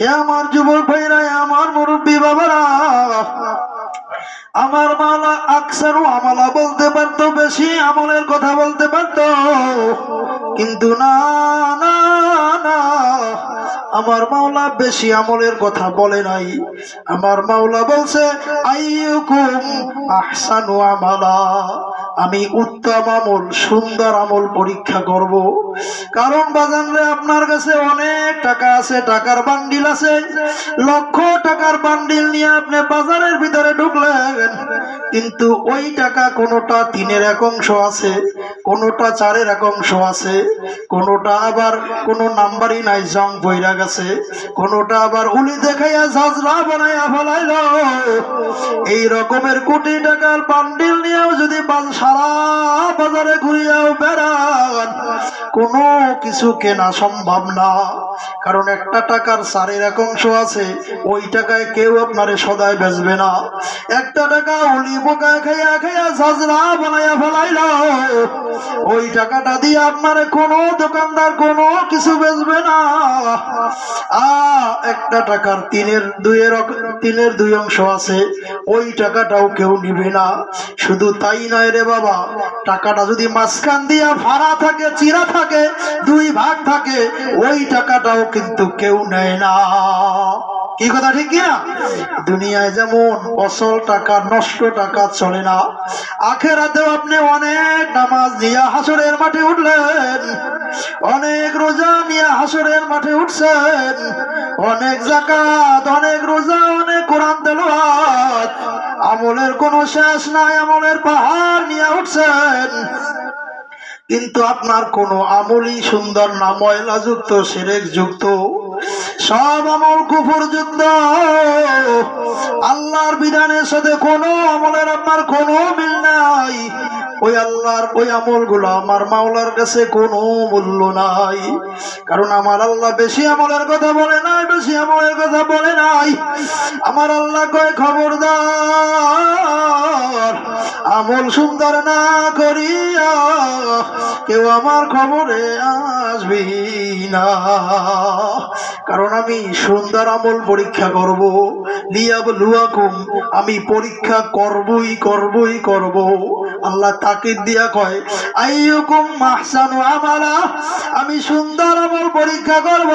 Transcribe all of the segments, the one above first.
এ আমার যুবক ভাইরা আমার মুরব্বী বাবারা, আমার মালা আকসারু আমলা বলতে পারতো, বেশি আমলের কথা বলতে পারতো। কিন্তু না না না, আমার মাওলা বেশি আমলের কথা বলে নাই। আমার মাওলা বলছে, আইয়ুকুম আহসানু আমালা। আমি উত্তম আমল, সুন্দর আমল পরীক্ষা করব। কারণ বাজানরে আপনার কাছে অনেক টাকা আছে, টাকার বান্ডিল আছে। লক্ষ টাকার বান্ডিল নিয়ে আপনি বাজারের ভিতরে ঢুকলেন। কিন্তু ওই টাকা কোনোটা তিনের এক অংশ আছে, কোনোটা চারের এক অংশ আছে, কোনোটা আবার কোনো নাম্বারই নাই, জং বইরা গেছে। কোনোটা আবার উলি দেখাইয়া ঝাঁঝরা বানাইয়া ফেলাইল। এই রকমের কোটি টাকার বান্ডিল নিয়েও যদি বাজ- সারা বাজারে ঘুরিয়াও বেড়ান। কোনো কিছু কেনা সম্ভব না। কারণ একটা টাকার সারের এক অংশ আছে, ওই টাকায় কেউ আপনারে সদায় বেচবে না। একটা টাকা উলি পোকা খাইয়া খাইয়া সাজরা বানাইয়া ফেলাইল। ওই টাকাটা দিয়ে আপনার কোনো দোকানদার কোনো কিছু বেচবে না। একটা টাকার তিনের দুইয়ের তিনের দুই অংশ আছে, ওই টাকাটাও কেউ নিবে না। শুধু তাই নয় রে বাবা, টাকাটা যদি মাঝখান দিয়া ভাড়া থাকে, চিরা থাকে, দুই ভাগ থাকে, ওই টাকাটাও কিন্তু কেউ নেয় না। কি কথা, ঠিক কিনা দুনিয়ায় যেমন অসল টাকা, নষ্ট টাকা চলে না, আখেরাতেও আপনি অনেক নামাজ নিয়ে হাসরের মাঠে উঠলেন, অনেক রোজা নিয়ে হাসরের মাঠে উঠছেন, অনেক জাকাত অনেক রোজা, অনেক কোরআন তেলাওয়াত, আমলের কোনো শেষ নাই, আমলের পাহাড় নিয়ে উঠছেন। কিন্তু আপনার কোনো আমলই সুন্দর না ময়লা যুক্ত সেরেক যুক্ত সব আমল কুফর যুক্ত আল্লাহর বিধানের সাথে কোনো আমলের আপনার কোনো মিল নাই। ওই আল্লাহর ওই আমলগুলো আমার মাওলার কাছে কোনো মূল্য নাই। কারণ আমার আল্লাহ বেশি আমলের কথা বলে নাই, বেশি আমলের কথা বলে নাই। আমার আল্লাহ কয়, খবরদার আমল সুন্দর না করিয়া কেউ আমার খবরে আসবি না। কারণ আমি সুন্দর আমল পরীক্ষা করব লিয়াব লুয়াকুম আমি পরীক্ষা করবই করবই, করব। আল্লাহ তাকে দিয়া কয়, আইয়ুকুম মাহসানু আমালা? আমি সুন্দর আমল পরীক্ষা করব।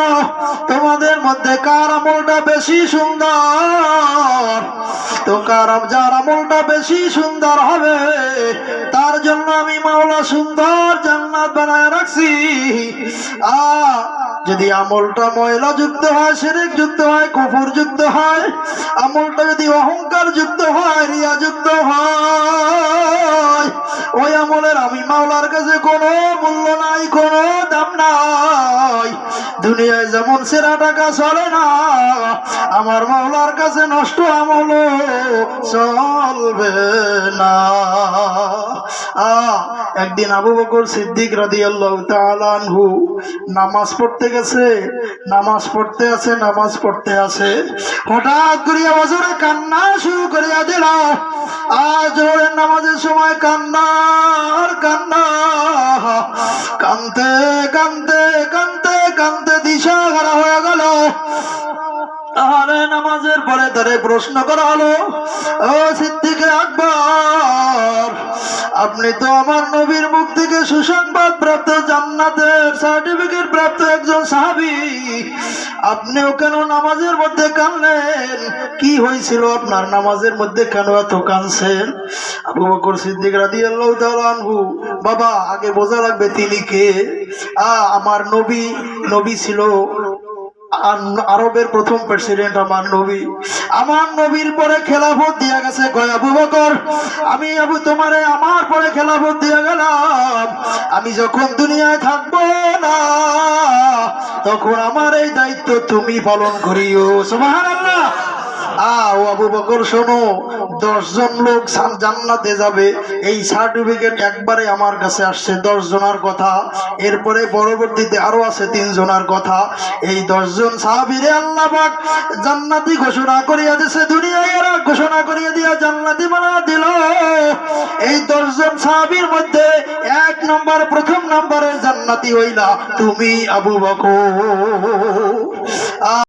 তোমাদের মধ্যে কার আমলটা বেশি সুন্দর? তো কার যার আমলটা বেশি সুন্দর হবে, তার জন্য আমি মাওলা সুন্দর জান্নাত বানায় রাখছি। আ যদি আমলটা ময়লা যুক্ত হয় সেরেক যুক্ত হয়, কুফুর যুক্ত হয়, আমলটা যদি অহংকার যুক্ত হয়, রিয়া যুক্ত হয়, ওই আমলের আমি মাওলার কাছে কোনো মূল্য নাই, কোনো দাম নাই। দুনিয়ায় যেমন সেরা টাকা চলে না, আমার মাওলার কাছে নষ্ট আমল চলবে না। একদিন আবু বকর সিদ্দিক রাদিয়াল্লাহু নামাজ পড়তে গেছে, নামাজ পড়তে আছে, নামাজ পড়তে আছে। হঠাৎ করিয়া বছরে কান্না শুরু করিয়া দিল। আজ নামাজের সময় কান্না কান্না। কানতে কানতে কানতে তাহলে নামাজের পরে তারে প্রশ্ন করা হলো, ও সিদ্দিকে আকবর, আপনি তো আমার নবীর মুখ থেকে সুসংবাদ প্রাপ্ত, জান্নাতের সার্টিফিকেট প্রাপ্ত একজন সাহাবি। আপনিও কেন নামাজের মধ্যে কানলেন কি হয়েছিল আপনার নামাজের মধ্যে কেন এত কানছেন আবু বকর সিদ্দিক রাদিয়াল্লাহু তাআলা আনহু, বাবা, আগে বোঝা লাগবে তিনি কে? আ, আমার নবী নবী ছিল আরবের প্রথম প্রেসিডেন্ট আমার নবী। আমার নবীর পরে খেলাফত দিয়া গেছে, কয় আবু বকর, আমি আবু তোমারে আমার পরে খেলাফত দিয়া গেলাম। আমি যখন দুনিয়ায় থাকব না, তখন আমার এই দায়িত্ব তুমি পালন করিও। সুবহানাল্লাহ। আবু বকর, শোনো, দশজন লোক জান্নাতে যাবে। এই সার্টিফিকেট একবারে আমার কাছে আসছে দশ জনার কথা। এরপরে পরবর্তীতে আরও আছে তিন জনার কথা। এই দশজন সাহাবিরে আল্লাহ জান্নাতি ঘোষণা করিয়া দিছে দুনিয়ায় এরা ঘোষণা করিয়া দিয়া জান্নাতি বানা দিল। এই দশজন সাহাবির মধ্যে এক নম্বর, প্রথম নম্বরের জান্নাতি হইলা তুমি, আবু বকর।